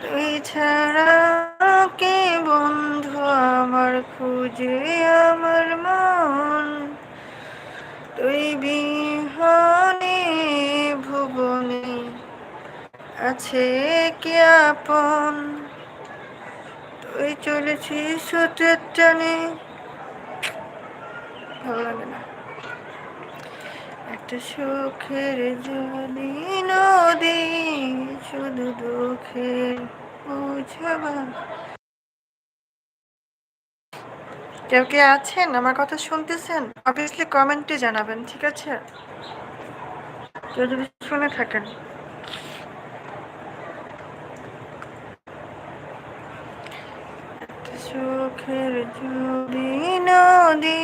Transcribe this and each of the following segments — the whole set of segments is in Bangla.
তুই ছাড়া কে বন্ধু আমার খুঁজে? আমার মন। তুই বিহনে ভুবনে আছে কি আপন? তুই চলেছিস সুতের টানে। ভালো লাগে না। একটা সুখের জলি নদী, শুধু বুঝবা কেউ কে আছেন? আমার কথা শুনতেছেন? অবভিয়াসলি কমেন্টে জানাবেন, ঠিক আছে? কেউ যদি শুনে থাকেন। সুখের যদি নদী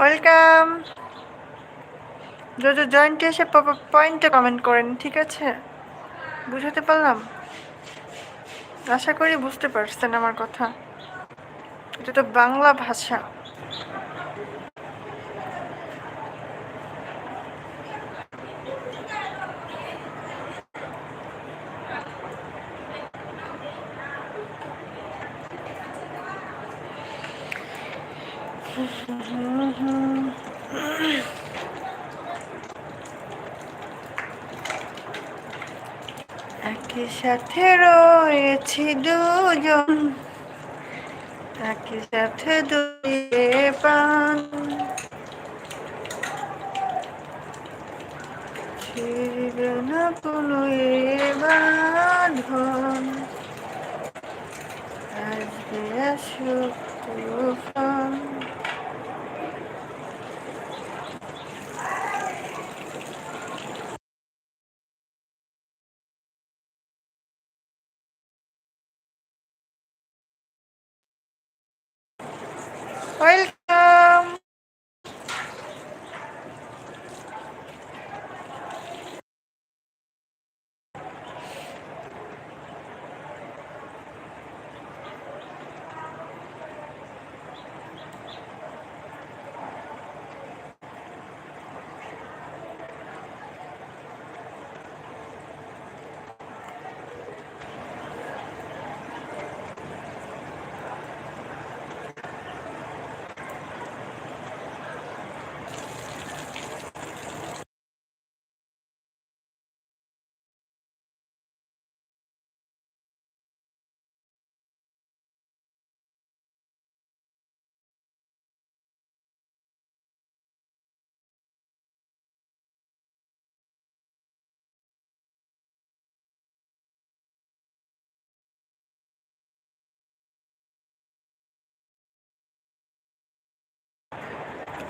ওয়েলকাম। যদি জয়েন্টে এসে পয়েন্টে কমেন্ট করেন, ঠিক আছে? বুঝাতে পারলাম? আশা করি বুঝতে পারছেন আমার কথা। এটা তো বাংলা ভাষা। একই সাথে রয়েছি দুজন। একই সাথে দুয়ে পান না কোনো বাঁধন আসবে আসুক ওয়েলকাম